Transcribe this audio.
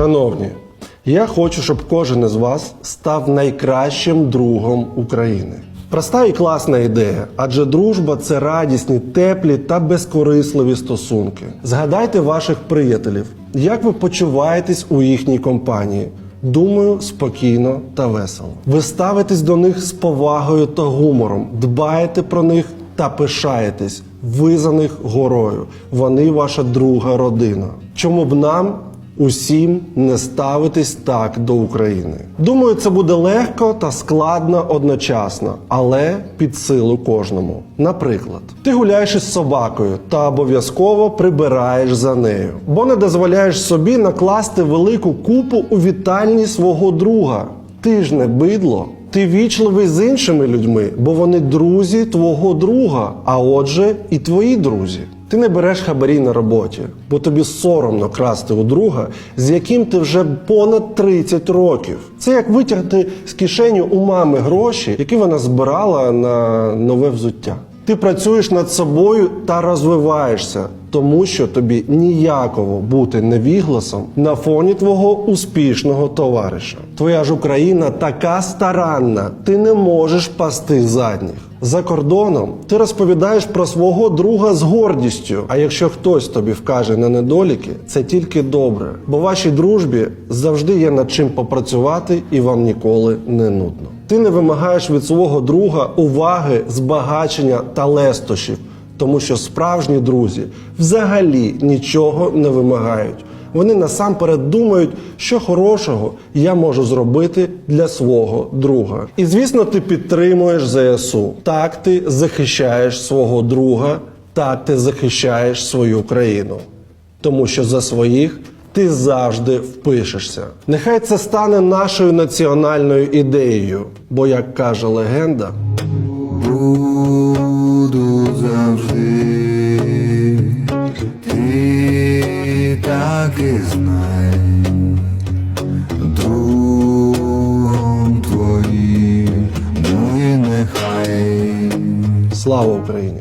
Шановні, я хочу, щоб кожен із вас став найкращим другом України. Проста і класна ідея, адже дружба це радісні, теплі та безкорисливі стосунки. Згадайте ваших приятелів, як ви почуваєтесь у їхній компанії. Думаю, спокійно та весело. Ви ставитесь до них з повагою та гумором, дбаєте про них та пишаєтесь. Ви за них горою. Вони ваша друга родина. Чому б нам усім не ставитись так до України. Думаю, це буде легко та складно одночасно, але під силу кожному. Наприклад, ти гуляєш із собакою та обов'язково прибираєш за нею, бо не дозволяєш собі накласти велику купу у вітальні свого друга. Ти ж не бидло. Ти вічливий з іншими людьми, бо вони друзі твого друга, а отже, і твої друзі. Ти не береш хабарі на роботі, бо тобі соромно красти у друга, з яким ти вже понад 30 років. Це як витягти з кишені у мами гроші, які вона збирала на нове взуття. Ти працюєш над собою та розвиваєшся, тому що тобі ніяково бути невігласом на фоні твого успішного товариша. Твоя ж Україна така старанна, ти не можеш пасти задніх. За кордоном ти розповідаєш про свого друга з гордістю. А якщо хтось тобі вкаже на недоліки, це тільки добре, бо вашій дружбі завжди є над чим попрацювати і вам ніколи не нудно. Ти не вимагаєш від свого друга уваги, збагачення та лестощів, тому що справжні друзі взагалі нічого не вимагають. Вони насамперед думають, що хорошого я можу зробити для свого друга. І звісно, ти підтримуєш ЗСУ. Так ти захищаєш свого друга, так ти захищаєш свою країну. Тому що за своїх ти завжди впишешся. Нехай це стане нашою національною ідеєю, бо, як каже легенда, Буду завжди, ти так і знай, другом твоїм, ну і нехай. слава Україні!